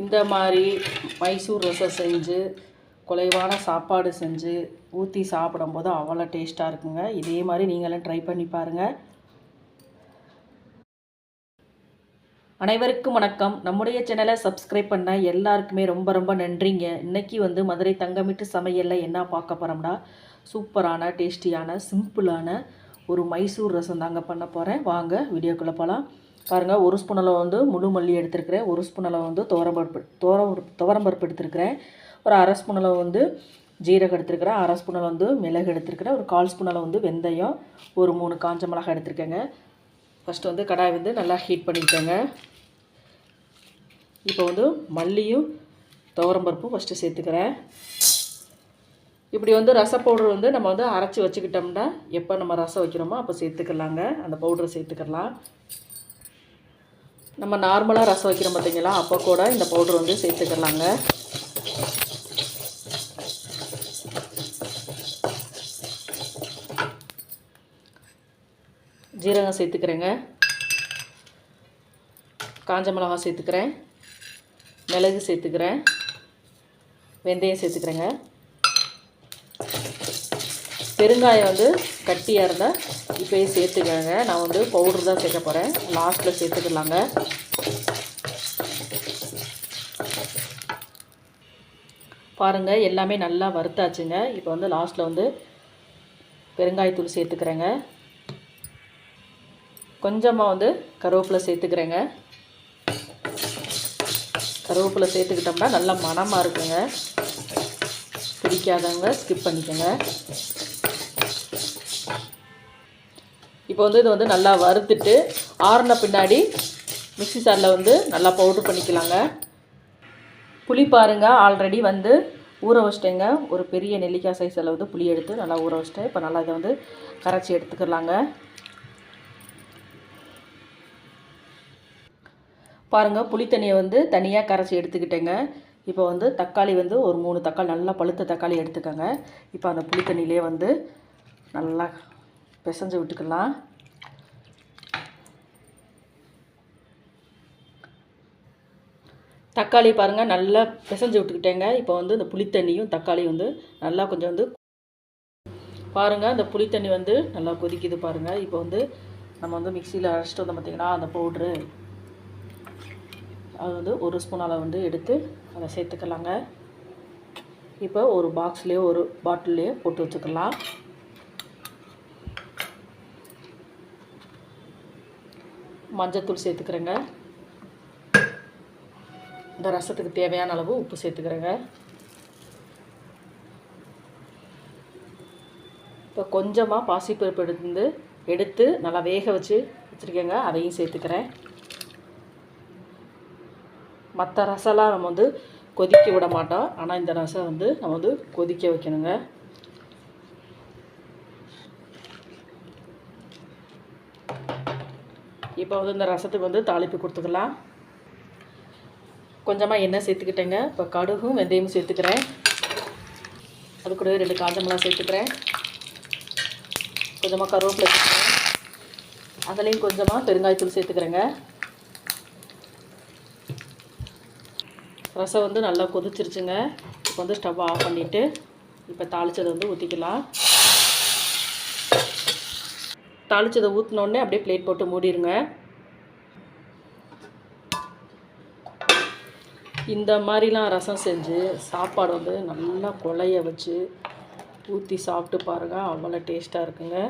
இந்த மாதிரி மைசூர் ரசம் செஞ்சு குலைவான சாப்பாடு செஞ்சு ஊற்றி சாப்பிடும்போது அவ்வளோ டேஸ்ட்டாக இருக்குங்க. இதே மாதிரி நீங்களும் ட்ரை பண்ணி பாருங்கள் அனைவருக்கும் வணக்கம். நம்முடைய சேனலை சப்ஸ்கிரைப் பண்ண எல்லாருக்குமே ரொம்ப ரொம்ப நன்றிங்க. இன்னைக்கு வந்து மதுரை தங்கமிட்டு சமையலில் என்ன பார்க்க போகிறோம்னா சூப்பரான டேஸ்டியான சிம்பிளான ஒரு மைசூர் ரசம் தாங்க பண்ண போகிறேன் வாங்க வீடியோக்குள்ளே போகலாம் பாருங்கள் ஒரு ஸ்பூன் அளவு வந்து முழு மல்லி எடுத்துருக்கிறேன். ஒரு ஸ்பூன் அளவு வந்து துவரம்பருப்பு துவரம் துவரம்பருப்பு எடுத்துருக்கிறேன். ஒரு அரை ஸ்பூன் அளவு வந்து ஜீரகம் எடுத்துருக்கிறேன். அரை ஸ்பூன் அளவு வந்து மிளகு எடுத்துருக்கிறேன். ஒரு கால் ஸ்பூன் அளவு வந்து வெந்தயம் ஒரு மூணு காஞ்ச மிளகாய் எடுத்துருக்கேங்க. ஃபஸ்ட்டு வந்து கடாய் வந்து நல்லா ஹீட் பண்ணிக்கோங்க இப்போ வந்து மல்லியும் துவரம்பருப்பும் ஃபஸ்ட்டு சேர்த்துக்கிறேன். இப்படி வந்து ரச பவுடர் வந்து நம்ம வந்து அரைச்சி வச்சுக்கிட்டோம்னா எப்போ நம்ம ரசம் வைக்கிறோமோ அப்போ சேர்த்துக்கலாங்க. அந்த பவுடரை சேர்த்துக்கலாம். நம்ம நார்மலாக ரசம் வைக்கிறோம் பார்த்தீங்களா அப்போ கூட இந்த பவுடர் வந்து சேர்த்துக்கலாங்க. ஜீரகம் சேர்த்துக்கிறேங்க. காஞ்ச மிளகாய் சேர்த்துக்கிறேன். மிளகு சேர்த்துக்கிறேன். வெந்தயம் சேர்த்துக்கிறேங்க. பெருங்காயம் வந்து கட்டியாக இருந்தால் இப்போயே சேர்த்துக்கோங்க. நான் வந்து பவுட்ரு தான் சேர்க்க போகிறேன் லாஸ்ட்டில் சேர்த்துக்கலாங்க. பாருங்கள் எல்லாமே நல்லா வறுத்தாச்சுங்க. இப்போ வந்து லாஸ்ட்டில் வந்து பெருங்காயத்தூள் சேர்த்துக்கிறேங்க. கொஞ்சமாக வந்து கருவேப்பிலை சேர்த்துக்கிறேங்க. கருவேப்பிலை சேர்த்துக்கிட்டோம்னா நல்லா மணமாக இருக்குங்க. பிடிக்காதவங்க ஸ்கிப் பண்ணிக்கோங்க. இப்போ வந்து இது வந்து நல்லா வறுத்துட்டு ஆறின பின்னாடி மிக்ஸி சாரில் வந்து நல்லா பவுட்ரு பண்ணிக்கலாங்க. புளி பாருங்கள் ஆல்ரெடி வந்து ஊற வச்சிட்டேங்க. ஒரு பெரிய நெல்லிக்காய் சைஸில் வந்து புளி எடுத்து நல்லா ஊற வச்சிட்டேன். இப்போ நல்லா இதை வந்து கரைச்சி எடுத்துக்கலாங்க. பாருங்கள் புளி தண்ணியை வந்து தனியாக கரைச்சி எடுத்துக்கிட்டேங்க. இப்போ வந்து தக்காளி வந்து ஒரு மூணு தக்காளி நல்லா பழுத்த தக்காளி எடுத்துக்கோங்க. இப்போ அந்த புளி தண்ணியிலே வந்து நல்லா பிசைஞ்சு விட்டுக்கலாம். தக்காளி பாருங்கள் நல்லா பிசைஞ்சு விட்டுக்கிட்டேங்க. இப்போ வந்து இந்த புளித்தண்ணியும் தக்காளியும் வந்து நல்லா கொஞ்சம் வந்து பாருங்கள் அந்த புளித்தண்ணி வந்து நல்லா கொதிக்குது பாருங்கள் இப்போ வந்து நம்ம வந்து மிக்சியில் அரைச்சிட்டு வந்தோம் பார்த்திங்கன்னா அந்த பவுட்ரு. அது வந்து ஒரு ஸ்பூன் அளவு வந்து எடுத்து அதை சேர்த்துக்கலாங்க. இப்போ ஒரு பாக்ஸ்லேயோ ஒரு பாட்டில்லையோ போட்டு வச்சுக்கலாம். மஞ்சத்தூள் சேர்த்துக்கிறேங்க. இந்த ரசத்துக்கு தேவையான அளவு உப்பு சேர்த்துக்கிறேங்க. இப்போ கொஞ்சமாக பாசிப்பருப்பு எடுத்து எடுத்து நல்லா வேக வச்சு வச்சுருக்கேங்க. அதையும் சேர்த்துக்கிறேன். மற்ற ரசம்லாம் நம்ம வந்து கொதிக்க விட மாட்டோம். ஆனால் இந்த ரசம் வந்து நம்ம வந்து கொதிக்க வைக்கணுங்க. இப்போ வந்து இந்த ரசத்துக்கு வந்து தாளிப்பு கொடுத்துக்கலாம். கொஞ்சமாக எண்ணெய் சேர்த்துக்கிட்டேங்க. இப்போ கடுகும் வெந்தயமும் சேர்த்துக்கிறேன். அது கூட ரெண்டு காஞ்ச மிளகா சேர்த்துக்கிறேன். கொஞ்சமாக கருவேப்பிலை சேர்த்துக்கிறேன். அதுலேயும் கொஞ்சமாக பெருங்காயத்தூள் சேர்த்துக்கிறேங்க. ரசம் வந்து நல்லா கொதிச்சிருச்சுங்க. இப்போ வந்து ஸ்டவ் ஆஃப் பண்ணிவிட்டு இப்போ தாளித்ததை வந்து ஊற்றிக்கலாம் தாளித்ததை ஊற்றினோடனே அப்படியே பிளேட் போட்டு மூடிடுங்க இந்த மாதிரிலாம் ரசம் செஞ்சு சாப்பாடு வந்து நல்லா கொலைய வச்சு ஊற்றி சாப்பிட்டு பாருங்கள் அவ்வளோ டேஸ்ட்டாக இருக்குங்க.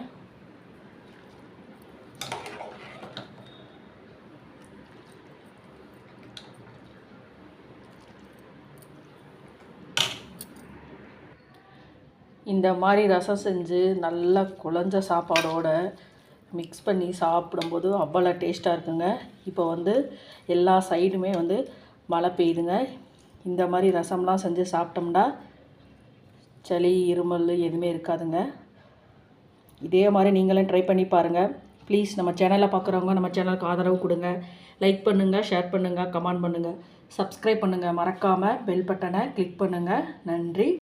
இந்த மாதிரி ரசம் செஞ்சு நல்லா குழஞ்ச சாப்பாடோட மிக்ஸ் பண்ணி சாப்பிடும்போது அவ்வளோ டேஸ்ட்டாக இருக்குங்க. இப்போ வந்து எல்லா சைடுமே வந்து மழை பெய்யுதுங்க. இந்த மாதிரி ரசம்லாம் செஞ்சு சாப்பிட்டோம்னா சளி இருமல் எதுவுமே இருக்காதுங்க. இதே மாதிரி நீங்களும் ட்ரை பண்ணி பாருங்கள் ப்ளீஸ் நம்ம சேனலை பார்க்குறவங்க நம்ம சேனலுக்கு ஆதரவு கொடுங்க. லைக் பண்ணுங்கள் ஷேர் பண்ணுங்கள் கமெண்ட் பண்ணுங்கள் சப்ஸ்கிரைப் பண்ணுங்கள் மறக்காமல் பெல் பட்டனை கிளிக் பண்ணுங்கள் நன்றி.